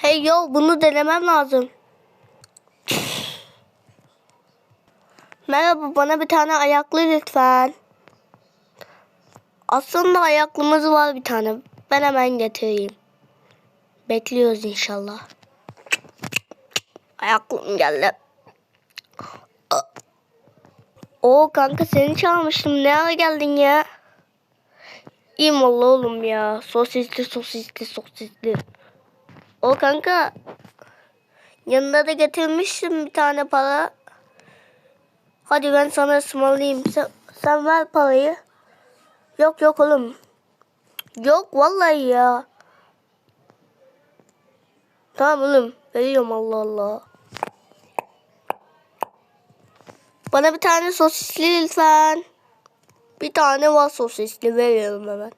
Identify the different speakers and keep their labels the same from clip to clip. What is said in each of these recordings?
Speaker 1: Hey yo bunu denemem lazım. Merhaba bana bir tane ayaklı lütfen. Aslında ayaklımız var bir tane. Ben hemen getireyim. Bekliyoruz inşallah. Ayaklım geldi. O kanka seni çağırmıştım. Ne ara geldin ya? İyiyim oğlum ya. Sosisli sosisli sosisli. O kanka yanında da getirmiştim bir tane para. Hadi ben sana ısmarlayayım. Sen, sen ver parayı. Yok yok oğlum. Yok vallahi ya. Tamam oğlum. Veriyorum Allah Allah. Bana bir tane sosisli lütfen. Bir tane var sosisli veriyorum hemen.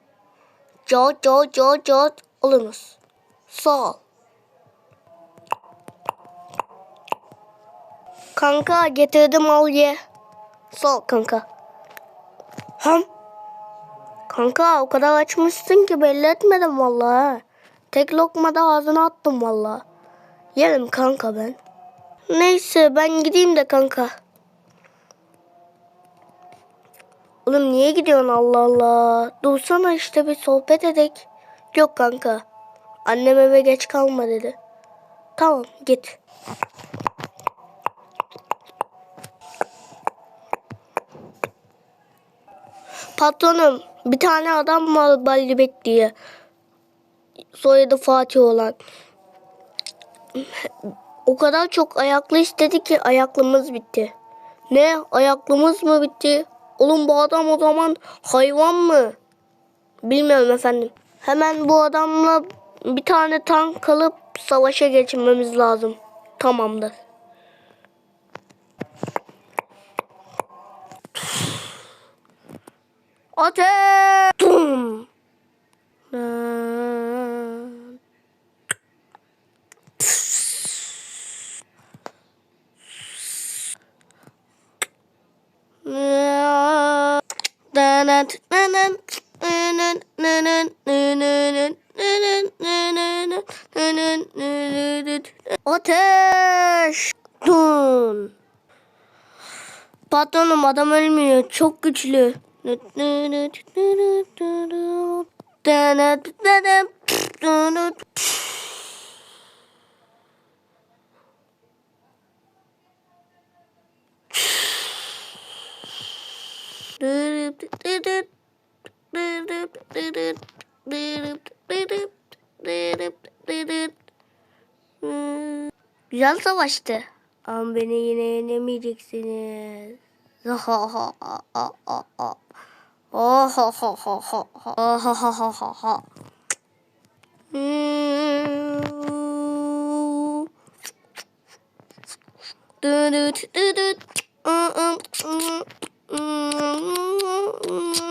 Speaker 1: Cot cot cot cot olunuz. Sağ ol. Kanka getirdim al ye. Sağ ol kanka. Ham. Kanka o kadar açmışsın ki belli etmedim vallahi. Tek lokmada ağzına attım vallahi. Yerim kanka ben. Neyse ben gideyim de kanka. Oğlum niye gidiyorsun Allah Allah? Dursana işte bir sohbet edek. Yok kanka. Annem eve geç kalma dedi. Tamam git. Patronum bir tane adam var Ballibek diye. Soyadı Fatih olan. O kadar çok ayaklı istedi ki ayaklımız bitti. Ne? Ayaklımız mı bitti? Oğlum bu adam o zaman hayvan mı? Bilmiyorum efendim. Hemen bu adamla bir tane tank alıp savaşa geçirmemiz lazım. Tamamdır. Ateş! Tum! Ateş! Dun! Patronum adam ölmüyor. Çok güçlü. Güzel savaştı. Ama beni yine yenemeyeceksiniz. 哦哦哦哦哦哦哦哦好，好好哦好好好好好嗯嘟嘟嘟嘟嘟，嗯嗯嗯嗯嗯嗯。